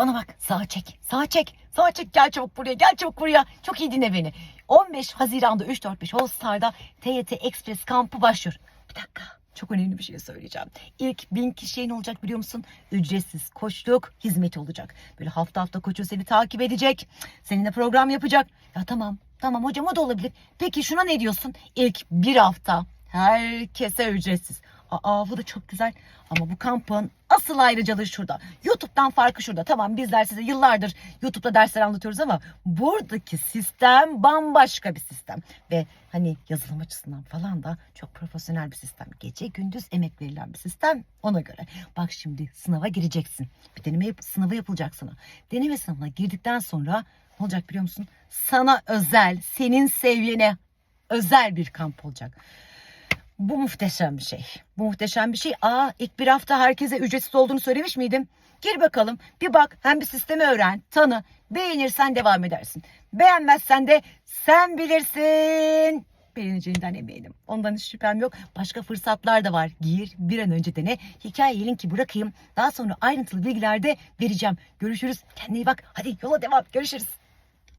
Bana bak sağa çek. Sağa çek. Sağa çek. Gel çabuk buraya. Gel çabuk buraya. Çok iyi dinle beni. 15 Haziran'da 345 All Star'da TYT Express kampı başlıyor. Bir dakika. Çok önemli bir şey söyleyeceğim. İlk bin kişiye ne olacak biliyor musun? Ücretsiz koçluk hizmeti olacak. Böyle hafta hafta koçun seni takip edecek. Seninle program yapacak. Ya tamam tamam hocam o da olabilir. Peki şuna ne diyorsun? İlk bir hafta herkese ücretsiz. Aa bu da çok güzel. Ama bu kampın asıl ayrıcalığı şurada. YouTube'dan farkı şurada. Tamam bizler size yıllardır YouTube'da dersler anlatıyoruz ama buradaki sistem bambaşka bir sistem. Ve hani yazılım açısından falan da çok profesyonel bir sistem. Gece gündüz emek verilen bir sistem ona göre. Bak şimdi sınava gireceksin. Bir deneme yap- sınavı yapılacak sana. Deneme sınavına girdikten sonra ne olacak biliyor musun? Sana özel, senin seviyene özel bir kamp olacak. Bu muhteşem bir şey. Bu muhteşem bir şey. Aa ilk bir hafta herkese ücretsiz olduğunu söylemiş miydim? Gir bakalım bir bak hem bir sistemi öğren, tanı. Beğenirsen devam edersin. Beğenmezsen de sen bilirsin. Beğeneceğinden eminim. Ondan hiç şüphem yok. Başka fırsatlar da var. Gir bir an önce dene. Hikayeyi linki bırakayım. Daha sonra ayrıntılı bilgiler de vereceğim. Görüşürüz. Kendine iyi bak. Hadi yola devam. Görüşürüz.